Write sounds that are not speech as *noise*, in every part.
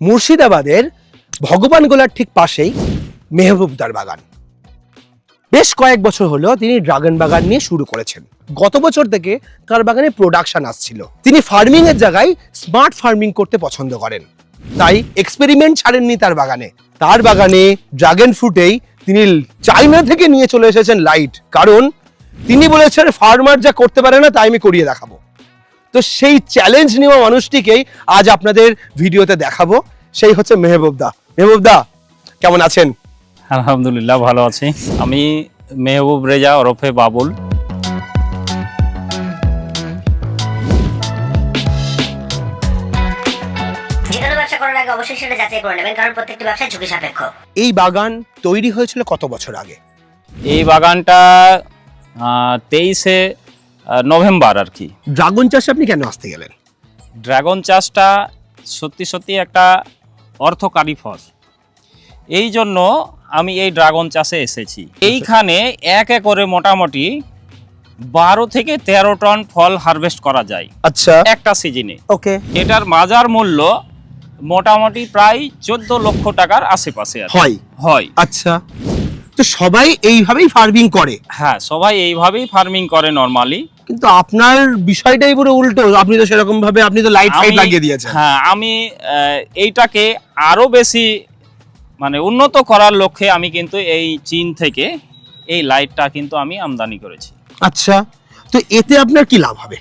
মুর্শিদাবাদের ভগবান গোলার ঠিক পাশেই মেহবুবদার বাগান। বেশ কয়েক বছর হলো তিনি ড্রাগন বাগান নিয়ে শুরু করেছেন। গত বছর থেকে তার বাগানে প্রোডাকশন আসছিল। তিনি ফার্মিং এর জায়গায় স্মার্ট ফার্মিং করতে পছন্দ করেন। তাই এক্সপেরিমেন্ট ছাড়েননি তার বাগানে। তার বাগানে ড্রাগন ফ্রুটেই তিনি চাইনা থেকে নিয়ে চলে এসেছেন লাইট কারণ তিনি বলেছেন ফার্মার যা করতে পারে না তাই আমি করিয়ে দেখাবো। তো সেই চ্যালেঞ্জ নেওয়া মানুষটিকেই আজ আপনাদের ভিডিওতে দেখাবো। সেই হচ্ছে মেহবুবদা মেহবুবদা কেমন আছেন? আলহামদুলিল্লাহ ভালো আছি। আমি মেহবুব রেজা ওরফে বাবুল। যে কোনো ব্যবসা করার আগে অবশ্যই সেটা যাচাই করে নেবেন কারণ প্রত্যেকটি ব্যবসা ঝুঁকি সাপেক্ষ। এই বাগান তৈরি হয়েছিল কত বছর আগে? এই বাগানটা তেইশে নভেম্বর আর কি। ড্রাগন চাষে আপনি কেন আসতে গেলেন? ড্রাগন চাষটা সত্যি সত্যি একটা অর্থকারী ফল। এই জন্য আমি এই ড্রাগন চাষে এসেছি। এইখানে এক একরে মোটামুটি বারো থেকে তেরো টন ফল হারভেস্ট করা যায়। আচ্ছা। একটা সিজনে। ওকে। এটার মাজার মূল্য মোটামুটি প্রায় চোদ্দ লক্ষ টাকার আশেপাশে হয়। হয়। আচ্ছা। তো সবাই এইভাবেই ফার্মিং করে। হ্যাঁ সবাই এইভাবেই ফার্মিং করে নর্মালি কিন্তু আপনার বিষয়টাই পুরো উল্টো আপনি তো সেরকম ভাবে আপনি তো লাইট ফাইট লাগিয়ে দিয়েছেন। হ্যাঁ আমি এইটাকে আরও বেশি মানে উন্নত করার লক্ষ্যে আমি কিন্তু এই চীন থেকে এই লাইটটা কিন্তু আমি আমদানি করেছি। আচ্ছা তো এতে আপনার কি লাভ হবে?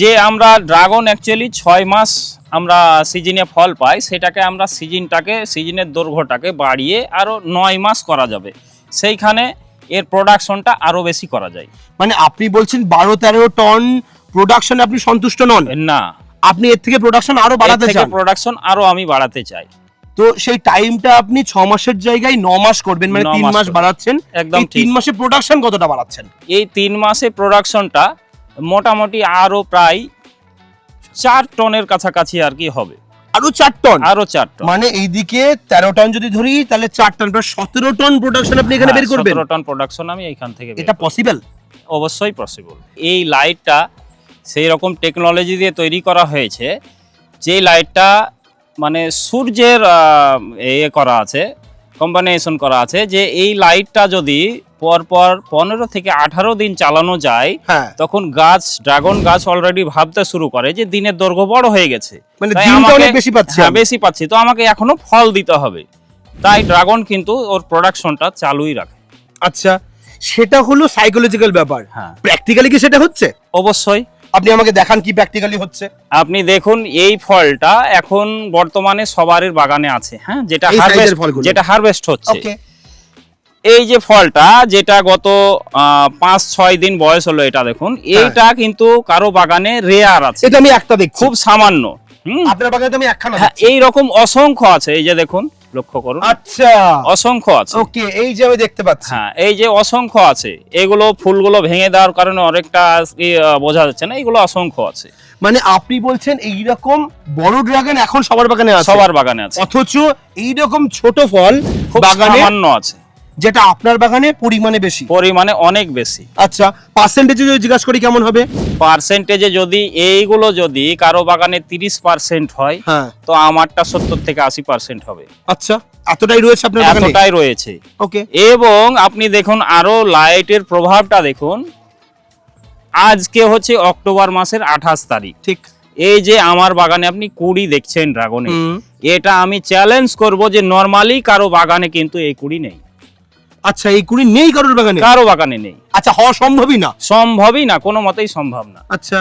যে আমরা ড্রাগন অ্যাকচুয়ালি ছয় মাস আমরা সিজনে ফল পাই সেটাকে আমরা সিজনটাকে সিজনের দৈর্ঘ্যটাকে বাড়িয়ে আরও নয় মাস করা যাবে। সেইখানে এর প্রোডাকশনটা আরও বেশি করা যায়। মানে আপনি বলছেন বারো তেরো টন প্রোডাকশন আপনি সন্তুষ্ট নন? না। আপনি এর থেকে প্রোডাকশন আরও বাড়াতে চান? প্রোডাকশন আরও আমি বাড়াতে চাই। তো সেই টাইমটা আপনি ছ মাসের জায়গায় ন মাস করবেন মানে তিন মাস বাড়াচ্ছেন। একদম তিন মাসে প্রোডাকশন কতটা বাড়াচ্ছেন? এই তিন মাসে প্রোডাকশনটা মোটামুটি আরও প্রায় চার টনের কাছাকাছি আর কি হবে। আরও চার টন আরও চার টন মানে এইদিকে তেরো টন যদি ধরি তাহলে চার টন প্রায় সতেরো টন প্রোডাকশন আপনি এখানে বের করবেন। হ্যাঁ, সতেরো টন প্রোডাকশন আমি এখান থেকে এটা পসিবল অবশ্যই পসিবল এই লাইটটা সেই রকম টেকনোলজি দিয়ে তৈরি করা হয়েছে যে লাইটটা মানে সূর্যের এ করা আছে কম্বাইনেশন করা আছে যে এই লাইটটা যদি পরপর পনেরো থেকে আঠারো দিন চালানো যায় হ্যাঁ। তখন গাছ ড্রাগন গাছ অলরেডি ভাবতে শুরু করে যে দিনের দৈর্ঘ্য বড় হয়ে গেছে। মানে হ্যাঁ আমি। বেশি পাচ্ছি। তো আমাকে এখনও ফল দিতে হবে। তাই ড্রাগন কিন্তু ওর প্রোডাকশনটা চালুই রাখে। আচ্ছা সেটা হলো সাইকোলজিক্যাল ব্যাপার। হ্যাঁ। প্র্যাকটিক্যালি কি সেটা হচ্ছে? অবশ্যই। আপনি আমাকে দেখান কি প্র্যাকটিক্যালি হচ্ছে। আপনি দেখুন এই ফলটা এখন বর্তমানে সবারের বাগানে আছে হ্যাঁ? যেটা হারভেস্ট? যেটা হারভেস্ট হচ্ছে। এই যে ফলটা যেটা গত আহ, পাঁচ ছয় দিন বয়স হলো এটা দেখুন এইটা কিন্তু কারও বাগানে রেয়ার আছে। এটা আমি একটা দেখছি। খুব সামান্য। হুম। আপনার বাগানে তো আমি একখানা হ্যাঁ এই রকম অসংখ্য আছে এই যে দেখুন লক্ষ্য করুন। আচ্ছা। অসংখ্য আছে। ওকে এই যে আমি দেখতে পাচ্ছি। হ্যাঁ এই যে অসংখ্য আছে এগুলো ফুলগুলো ভেঙে দেওয়ার কারণে অনেকটা বোঝা যাচ্ছে না এগুলো অসংখ্য আছে। মানে আপনি বলছেন এই রকম বড় ড্রাগন এখন সবার বাগানে আছে। সবার বাগানে আছে। অথচ এই রকম ছোট ফল বাগানে অন্য আছে। যেটা আপনার বাগানে পরিমাণে বেশি? পরিমাণে অনেক বেশি। আচ্ছা পার্সেন্টেজ যদি জিজ্ঞাসা করি কেমন হবে? পার্সেন্টেজে যদি এইগুলো যদি কারও বাগানে তিরিশ পার্সেন্ট হয় হ্যাঁ। তো আমারটা সত্তর থেকে আশি পার্সেন্ট হবে। আচ্ছা এতটাই রয়েছে আপনার বাগানে? এতটাই রয়েছে। ওকে। এবং আপনি দেখুন আরও লাইটের প্রভাবটা দেখুন আজকে হচ্ছে অক্টোবর মাসের আঠাশ তারিখ। ঠিক। এই যে আমার বাগানে আপনি কুড়ি দেখছেন ড্রাগনে। এটা আমি চ্যালেঞ্জ করব যে নর্মালি কারও বাগানে কিন্তু এই কুড়ি নেই। আচ্ছা এই কুড়ি নেই কারোর বাগানে? কারও বাগানে নেই। আচ্ছা হওয়া সম্ভবই না? সম্ভবই না কোনো মতেই সম্ভব না। আচ্ছা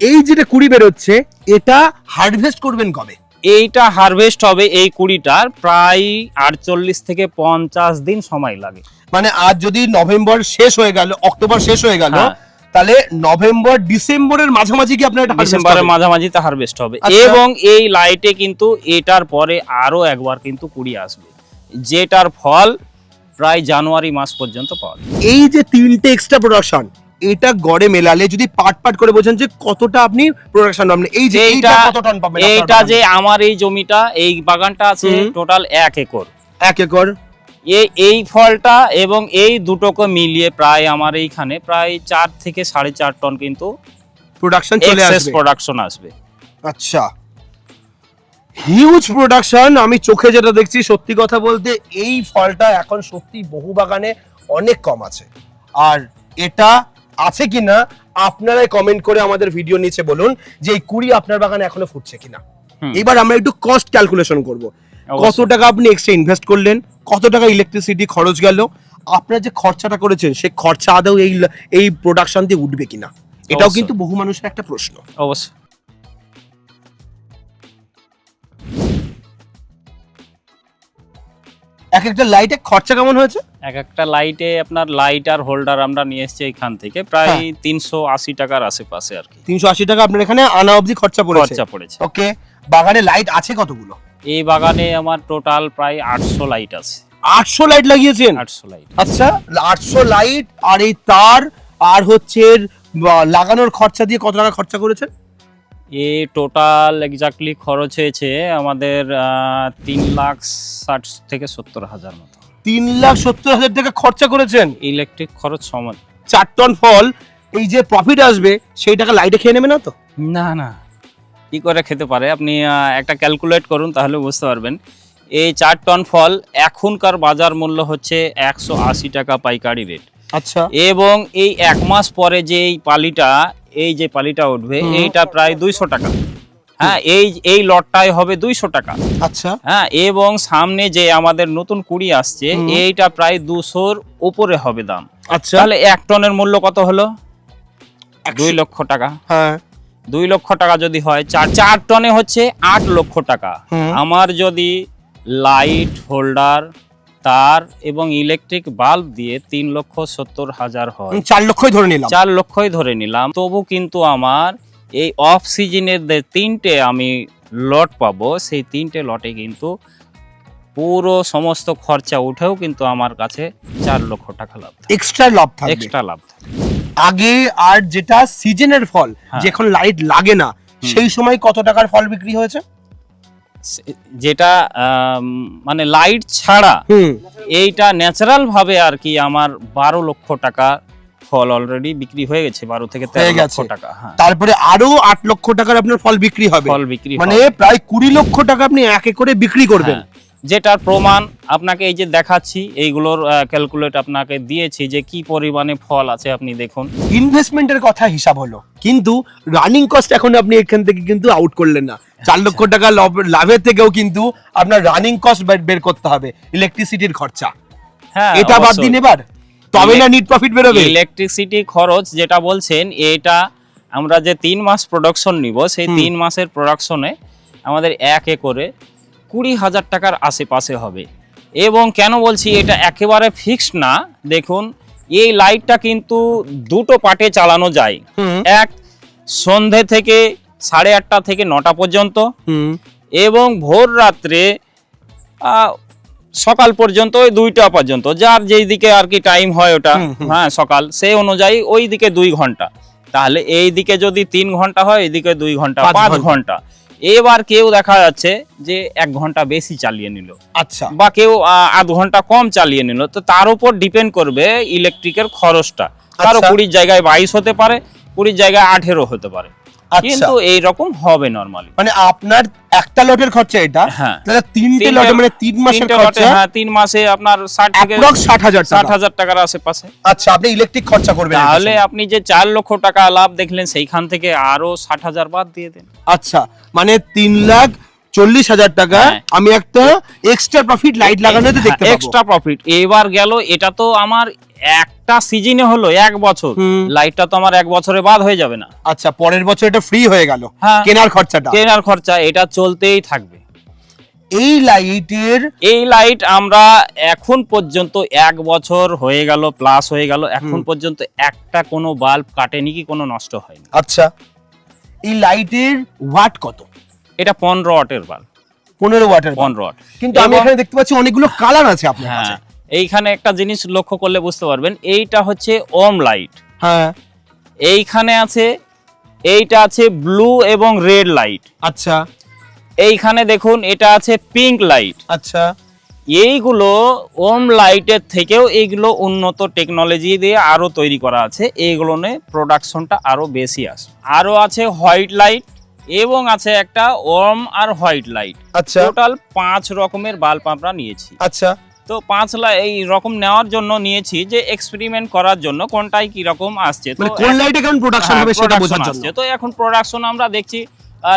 এই যেটা কুড়ি বেরোচ্ছে এটা হারভেস্ট করবেন কবে? এইটা হারভেস্ট হবে এই কুড়িটার প্রায় আটচল্লিশ থেকে পঞ্চাশ দিন সময় লাগে। মানে আজ যদি নভেম্বর শেষ হয়ে গেল অক্টোবর শেষ হয়ে গেল হ্যাঁ। তাহলে নভেম্বর ডিসেম্বরের মাঝামাঝি কি আপনার ডিসেম্বরের? মাঝামাঝিতে হারভেস্ট হবে। আচ্ছা। এবং এই লাইটে কিন্তু এটার পরে আরও একবার কিন্তু কুড়ি আসবে। যেটার ফল প্রায় জানুয়ারি মাস পর্যন্ত পাওয়া যাবে এই যে তিনটে এক্সট্রা প্রোডাকশন এটা গড়ে মেলালে যদি পার্ট পার্ট করে বোঝেন যে কতটা আপনি প্রোডাকশন পাবেন এই যে এইটা কত টন পাবেন এইটা যে আমার এই জমিটা এই বাগানটা আছে টোটাল এক একর। এক একর। এই এই ফলটা এবং এই দুটোকে মিলিয়ে প্রায় আমার এইখানে প্রায় চার থেকে সাড়ে চার টন কিন্তু প্রোডাকশন চলে আসবে। প্রোডাকশন আসবে। আচ্ছা। হিউজ প্রোডাকশন আমি চোখে যেটা দেখছি সত্যি কথা বলতে এই ফলটা এখন সত্যি বহু বাগানে অনেক কম আছে। আর এটা আছে কিনা আপনারাই কমেন্ট করে আমাদের ভিডিও নিচে বলুন যে এই কুড়ি আপনার বাগানে এখনও ফুটছে কিনা। এবার আমরা একটু কস্ট ক্যালকুলেশন করব। কত টাকা আপনি এক্সট্রা ইনভেস্ট করলেন কত টাকা ইলেকট্রিসিটি খরচ গেল আপনার যে খরচাটা করেছেন সেই খরচা আদৌ এই এই প্রোডাকশন দিয়ে উঠবে কিনা? এটাও কিন্তু বহু মানুষের একটা প্রশ্ন। অবশ্যই। এক একটা লাইটে খরচা কেমন হয়েছে? এক একটা লাইটে আপনার লাইট আর হোল্ডার আমরা নিয়ে এসেছি এখান থেকে প্রায় হ্যাঁ। তিনশো আশি টাকার আশেপাশে আর কি। তিনশো আশি টাকা আপনার এখানে আনা অবধি খরচা পড়েছে। খরচা পড়েছে। ওকে বাগানে লাইট আছে কতগুলো? এই বাগানে আমার টোটাল প্রায় আটশো লাইট আছে। আটশো লাইট লাগিয়েছেন? আটশো লাইট আচ্ছা আটশো লাইট আর এই তার আর হচ্ছে লাগানোর খরচা দিয়ে কত টাকা খরচা করেছেন? এ টোটাল এক্স্যাক্টলি খরচ হয়েছে আমাদের তিন লাখ ষাট থেকে সত্তর হাজার মতো। তিন লাখ সত্তর হাজার টাকা খরচা করেছেন? ইলেকট্রিক খরচ সমান। চার টন ফল এই যে প্রফিট আসবে সেই টাকা লাইটে খেয়ে নেবে না তো? না না। কি করে খেতে পারে? আপনি একটা ক্যালকুলেট করুন তাহলে বুঝতে পারবেন। এই চার টন ফল এখনকার বাজার মূল্য হচ্ছে একশো আশি টাকা পাইকারি রেট আচ্ছা। এবং এই এক মাস পরে যে এই পালিটা এই যে পালিটা উঠবে এইটা প্রায় দুইশো টাকা। হ্যাঁ এই এই লটটাই হবে দুইশো টাকা। আচ্ছা। হ্যাঁ এবং সামনে যে আমাদের নতুন কুড়ি আসছে এইটা প্রায় দুশোর উপরে হবে দাম। আচ্ছা। তাহলে এক টনের মূল্য কত হলো? দুই লক্ষ টাকা। হ্যাঁ। দুই লক্ষ টাকা যদি হয় চার চার টনে হচ্ছে আট লক্ষ টাকা। আমার যদি লাইট হোল্ডার তার এবং ইলেকট্রিক বাল্ব দিয়ে তিন লক্ষ সত্তর হাজার হয়। চার লক্ষই ধরে নিলাম। চার লক্ষই ধরে নিলাম। তবু কিন্তু আমার এই অফ সিজনের যে তিনটে আমি লট পাবো সেই তিনটে লটে কিন্তু পুরো সমস্ত খরচা উঠেও কিন্তু আমার কাছে চার লক্ষ টাকা লাভ এক্সট্রা লাভ এক্সট্রা লাভ থাকে। আগে আর যেটা সিজনের ফল হ্যাঁ। যখন লাইট লাগে না সেই সময় কত টাকার ফল বিক্রি হয়েছে? যেটা মানে লাইট ছাড়া এইটা ন্যাচারাল ভাবে আর কি আমার বারো লক্ষ টাকা ফল অলরেডি বিক্রি হয়ে গেছে বারো থেকে তেরো লক্ষ টাকা হ্যাঁ। তারপরে আরও আট লক্ষ টাকার আপনার ফল বিক্রি হবে। ফল বিক্রি মানে প্রায় কুড়ি লক্ষ টাকা আপনি এক করে বিক্রি করবেন। হ্যাঁ, যেটার প্রমাণ আপনাকে এই যে দেখাচ্ছি এইগুলোর ক্যালকুলেট আপনাকে দিয়েছি যে কি পরিমাণে ফল আছে আপনি দেখুন। ইনভেস্টমেন্টের কথা হিসাব হলো। কিন্তু রানিং কস্ট এখন আপনি এখান থেকে কিন্তু আউট করলেন না। চার লক্ষ টাকা লাভের থেকেও কিন্তু আপনার রানিং কস্ট বের করতে হবে ইলেকট্রিসিটির খরচা। হ্যাঁ এটা বাদ দিন এবার। তবে না নিট প্রফিট বেরোবে। ইলেকট্রিসিটি খরচ যেটা বলছেন এটা আমরা যে তিন মাস প্রোডাকশন নিব সেই। তিন মাসের প্রোডাকশনে আমাদের এক একরে কুড়ি হাজার টাকার আশেপাশে হবে। এবং কেন বলছি এটা একেবারে ফিক্সড না দেখুন এই লাইটটা কিন্তু দুটো পার্টে চালানো যায়। এক সন্ধে থেকে সাড়ে আটটা থেকে নটা পর্যন্ত। এবং ভোর রাত্রে সকাল পর্যন্ত ওই দুইটা পর্যন্ত যার যেই দিকে আর কি টাইম হয় ওটা। হ্যাঁ সকাল সেই অনুযায়ী ওই দিকে দুই ঘণ্টা। তাহলে এই দিকে যদি তিন ঘণ্টা হয় এইদিকে দুই ঘণ্টা পাঁচ ঘণ্টা। এবার কেউ দেখা যাচ্ছে যে এক ঘণ্টা বেশি চালিয়ে নিল। আচ্ছা। বা কেউ আধ ঘণ্টা কম চালিয়ে নিল। তো তার উপর ডিপেন্ড করবে ইলেকট্রিকের খরচটা। কারও আচ্ছা। কুড়ির জায়গায় বাইশ হতে পারে কুড়ির জায়গায় আঠেরো হতে পারে। কিন্তু এই রকম হবে নর্মালি মানে আপনার একটা লটের খরচা এটা হ্যাঁ। তাহলে তিনটে লটে মানে তিন মাসের খরচা হ্যাঁ তিন মাসে আপনার ষাট থেকে অ্যাপ্রক্স ষাট হাজার ষাট টাকা হাজার টাকার আশেপাশে। আচ্ছা আপনি ইলেকট্রিক খরচা করবেন তাহলে আপনি যে চার লক্ষ টাকা লাভ দেখলেন সেইখান থেকে আরও ষাট হাজার বাদ দিয়ে দেন। আচ্ছা মানে তিন লাখ চল্লিশ হাজার টাকা হ্যাঁ। আমি একটা এক্সট্রা প্রফিট লাইট লাগানোতে দেখতে পাবো। এক্সট্রা প্রফিট এবার গেল এটা তো আমার একটা সিজনে হলো এক বছর। লাইটটা তো আমার এক বছরে বাদ হয়ে যাবে না। আচ্ছা পরের বছর এটা ফ্রি হয়ে গেল। হ্যাঁ। কেনার খরচাটা। কেনার খরচা এটা চলতেই থাকবে। এই লাইটের এই লাইট আমরা এখন পর্যন্ত এক বছর হয়ে গেল প্লাস হয়ে গেল। এখন পর্যন্ত একটা কোনো বাল্ব কাটেনি কি কোনো নষ্ট হয়নি। আচ্ছা এই লাইটের ওয়াট কত? এটা পনেরো ওয়াটের বাল্ব পনেরো ওয়াটের পনেরো ওয়াট। কিন্তু আমি এখানে দেখতে পাচ্ছি অনেকগুলো কালার আছে আপনার হ্যাঁ। কাছে। এইখানে একটা জিনিস লক্ষ্য করলে বুঝতে পারবেন এইটা হচ্ছে ওম লাইট। হ্যাঁ। এইখানে আছে এইটা আছে ব্লু এবং রেড লাইট। আচ্ছা। এইখানে দেখুন এটা আছে পিঙ্ক লাইট। আচ্ছা। এইগুলো ওম লাইটের থেকেও এইগুলো উন্নত টেকনোলজি দিয়ে আরও তৈরি করা আছে। এইগুলো নিয়ে প্রোডাকশনটা আরও বেশি আসে আরও আছে হোয়াইট লাইট এবং আছে একটা ওম আর হোয়াইট লাইট। আচ্ছা। টোটাল পাঁচ রকমের বাল্ব আমরা নিয়েছি। আচ্ছা। তো পাঁচ লা- এই রকম নেওয়ার জন্য নিয়েছি যে এক্সপেরিমেন্ট করার জন্য কোনটাই কি রকম আসছে তো মানে কোন লাইটে কেমন প্রোডাকশন হ্যাঁ, হবে সেটা বোঝার জন্য। তো এখন প্রোডাকশন আমরা দেখছি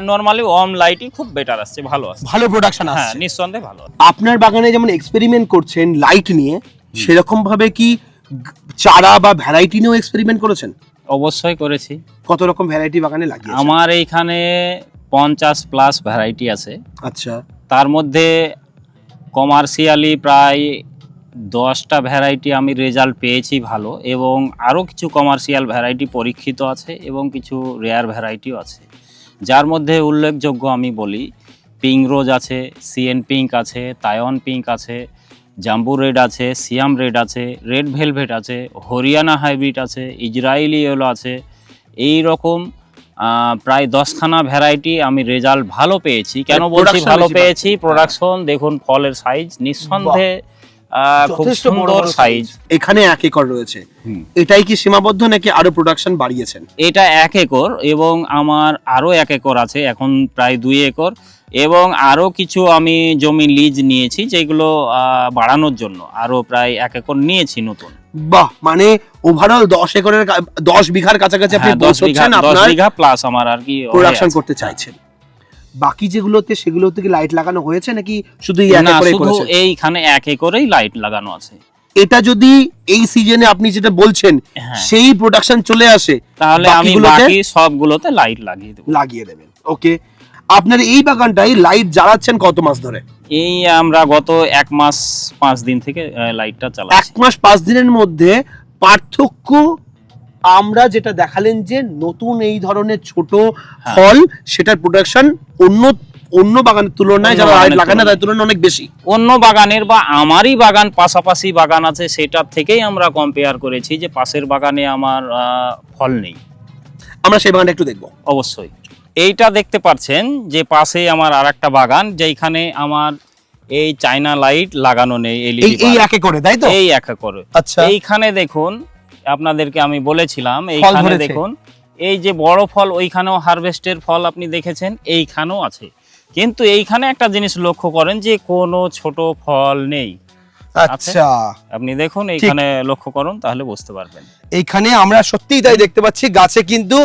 নর্মালি ওম লাইটই খুব বেটার আসছে ভালো আসছে। ভালো প্রোডাকশন আসছে। হ্যাঁ নিঃসন্দেহে ভালো আপনার বাগানে যেমন এক্সপেরিমেন্ট করছেন লাইট নিয়ে সেরকম ভাবে কি চারা বা ভ্যারাইটি নিয়েও এক্সপেরিমেন্ট করেছেন? অবশ্যই করেছি। কত রকম ভ্যারাইটি বাগানে লাগিয়েছেন? আমার এইখানে পঞ্চাশ প্লাস ভ্যারাইটি আছে। আচ্ছা। তার মধ্যে কমার্শিয়ালি প্রায় দশটা ভ্যারাইটি আমি রেজাল্ট পেয়েছি ভালো এবং আরও কিছু কমার্শিয়াল ভ্যারাইটি পরীক্ষিত আছে এবং কিছু রেয়ার ভ্যারাইটিও আছে। যার মধ্যে উল্লেখযোগ্য আমি বলি পিঙ্ক রোজ আছে সিএন পিঙ্ক আছে তায়ন পিঙ্ক আছে জাম্বু রেড আছে সিয়াম রেড আছে রেড ভেলভেট আছে হরিয়ানা হাইব্রিড আছে ইসরায়েলি ইয়েলো আছে, এই রকম প্রায় দশখানা ভ্যারাইটি আমি রেজাল্ট ভালো পেয়েছি। কেন বলছি ভালো পেয়েছি? প্রোডাকশন দেখুন ফলের সাইজ নিঃসন্দেহে আহ, খুব সুন্দর সাইজ এখানে এক একর রয়েছে। এটাই কি সীমাবদ্ধ নাকি আরও প্রোডাকশন বাড়িয়েছেন? এটা এক একর এবং আমার আরও এক একর আছে এখন প্রায় দুই একর। এবং আরও কিছু আমি জমি লিজ নিয়েছি যেগুলো বাড়ানোর জন্য। আরও প্রায় এক একর নিয়েছি নতুন। বাহ! মানে ওভারঅল দশ একরের দশ বিঘার কাছাকাছি আপনি হ্যাঁ, দশ বিঘা দশ বিঘা প্লাস আমার আর কি প্রোডাকশন করতে চাইছেন। বাকি যেগুলোতে সেগুলোতে কি লাইট লাগানো হয়েছে নাকি শুধু শুধু এইখানে এক একরেই লাইট লাগানো আছে। এটা যদি এই সিজনে আপনি যেটা বলছেন হ্যাঁ। সেই প্রোডাকশন চলে আসে তাহলে আমি বাকি সবগুলোতে লাইট লাগিয়ে দেবো। লাগিয়ে দেবেন। ওকে আপনার এই বাগানটাই লাইট জ্বালাচ্ছেন কত মাস ধরে? এই আমরা গত এক মাস পাঁচ দিন থেকে লাইটটা এক মাস পাঁচ দিনের মধ্যে পার্থক্য আমরা যেটা দেখালেন যে নতুন এই ধরনের ছোট হ্যাঁ। ফল সেটার প্রোডাকশন অন্য অন্য বাগানের তুলনায় যারা লাইট বাগানের লাগায় না তুলনায়। তার তুলনায় অনেক বেশি। অন্য বাগানের বা আমারই বাগান পাশাপাশি বাগান আছে সেটার থেকেই আমরা কম্পেয়ার করেছি যে পাশের বাগানে আমার আহ, ফল নেই। আমরা সেই বাগানটা একটু দেখব। অবশ্যই। এইটা দেখতে পাচ্ছেন যে পাশে আমার আর একটা বাগান যেখানে আমার এই চায়না লাইট লাগানো নেই এই এই একে করে তাই তো? এই এক করে। আচ্ছা। এইখানে দেখুন আপনাদেরকে আমি বলেছিলাম এইখানে দেখুন এই যে বড় ফল ওইখানেও হারভেস্টের ফল আপনি দেখেছেন এইখানেও আছে। কিন্তু এইখানে একটা জিনিস লক্ষ্য করেন যে কোনো ছোট ফল নেই। আচ্ছা। আপনি দেখুন এইখানে লক্ষ্য করুন তাহলে বুঝতে পারবেন। এইখানে আমরা সত্যিই তাই দেখতে পাচ্ছি গাছে কিন্তু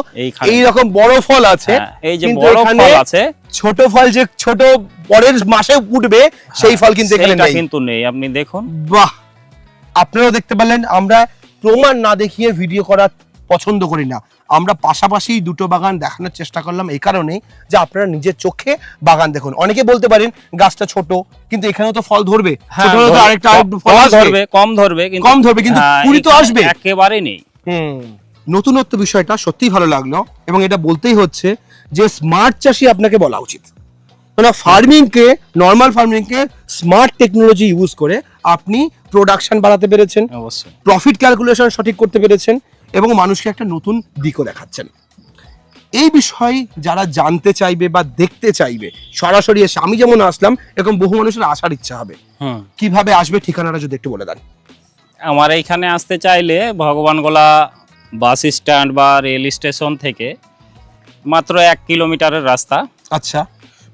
এই রকম বড় ফল আছে। হ্যাঁ, এই যে বড় ফল আছে। ছোট ফল যে ছোট পরের মাসে উঠবে সেই ফল কিন্তু এখানে নাই। কিন্তু নেই। আপনি দেখুন। বাহ! আপনারাও দেখতে পেলেন আমরা প্রমাণ না দেখিয়ে ভিডিও করা পছন্দ করি না। আমরা পাশাপাশি দুটো বাগান দেখানোর চেষ্টা করলাম এই কারণে যে আপনারা নিজের চোখে বাগান দেখুন। অনেকে বলতে পারেন গাছটা ছোট কিন্তু এখানেও তো ফল ধরবে। হ্যাঁ, ছোট হলে তো আরেকটা ফল কম ধরবে কম ধরবে কিন্তু কম ধরবে কিন্তু হ্যাঁ, কুড়ি তো আসবে। একেবারে নেই। হুম। নতুনত্ব বিষয়টা সত্যিই ভালো লাগল এবং এটা বলতেই হচ্ছে যে স্মার্ট চাষি আপনাকে বলা উচিত। মানে ফার্মিং কে নর্মাল ফার্মিং কে স্মার্ট টেকনোলজি ইউজ করে আপনি প্রোডাকশন বাড়াতে পেরেছেন। অবশ্যই। প্রফিট ক্যালকুলেশন সঠিক করতে পেরেছেন। এবং মানুষকে একটা নতুন দিকও দেখাচ্ছেন। এই বিষয় যারা জানতে চাইবে বা দেখতে চাইবে সরাসরি এসে আমি যেমন আসলাম এরকম বহু মানুষের আসার ইচ্ছা হবে। কীভাবে আসবে ঠিকানাটা যদি একটু বলে দেন। আমার এইখানে আসতে চাইলে ভগবানগোলা বাস স্ট্যান্ড বা রেল স্টেশন থেকে মাত্র এক কিলোমিটারের রাস্তা। আচ্ছা।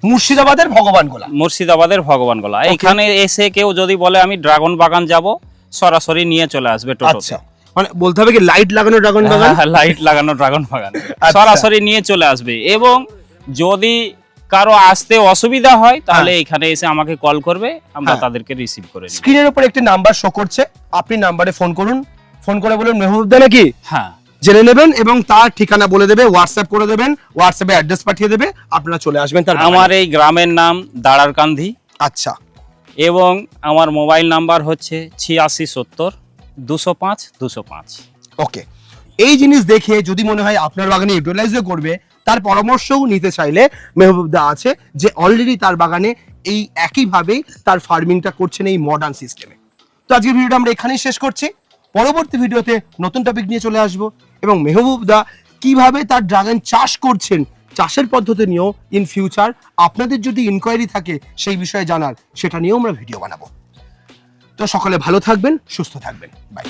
মুর্শিদাবাদের ভগবান গোলা মুর্শিদাবাদের ভগবানগোলা। এইখানে এসে কেউ যদি বলে আমি ড্রাগন বাগান যাব সরাসরি নিয়ে চলে আসবে টোটো আচ্ছা। মানে বলতে হবে কি লাইট লাগানো ড্রাগন বাগান? লাইট লাগানো ড্রাগন বাগান। *laughs* আচ্ছা। সরাসরি নিয়ে চলে আসবে। এবং যদি কারও আসতে অসুবিধা হয় তাহলে হ্যাঁ। এখানে এসে আমাকে কল করবে আমরা হ্যাঁ। তাদেরকে রিসিভ করে স্ক্রিনের উপর একটি নাম্বার শো করছে। আপনি নাম্বারে ফোন করুন। ফোন করে বলুন মেহবুবদা নাকি? হ্যাঁ। জেনে নেবেন এবং তার ঠিকানা বলে দেবে হোয়াটসঅ্যাপ করে দেবেন হোয়াটসঅ্যাপে অ্যাড্রেস পাঠিয়ে দেবে আপনারা চলে আসবেন তার আমার এই গ্রামের নাম দাঁড়ারকান্ধি আচ্ছা। এবং আমার মোবাইল নাম্বার হচ্ছে ছিয়াশি সত্তর দুশো পাঁচ দুশো পাঁচ। ওকে। এই জিনিস দেখে যদি মনে হয় আপনার বাগানে ইউটিলাইজও করবে, তার পরামর্শও নিতে চাইলে মেহবুবদা আছে যে অলরেডি তার বাগানে এই একইভাবেই তার ফার্মিংটা করছেন এই মডার্ন সিস্টেমে তো আজকের ভিডিওটা আমরা এখানেই শেষ করছি। পরবর্তী ভিডিওতে নতুন টপিক নিয়ে চলে আসব এবং মেহবুবদা কীভাবে তার ড্রাগন চাষ করছেন, চাষের পদ্ধতি নিয়েও ইন ফিউচার আপনাদের যদি ইনকোয়ারি থাকে সেই বিষয়ে জানার, সেটা নিয়েও আমরা ভিডিও বানাবো। তো সকলে ভালো থাকবেন সুস্থ থাকবেন। বাই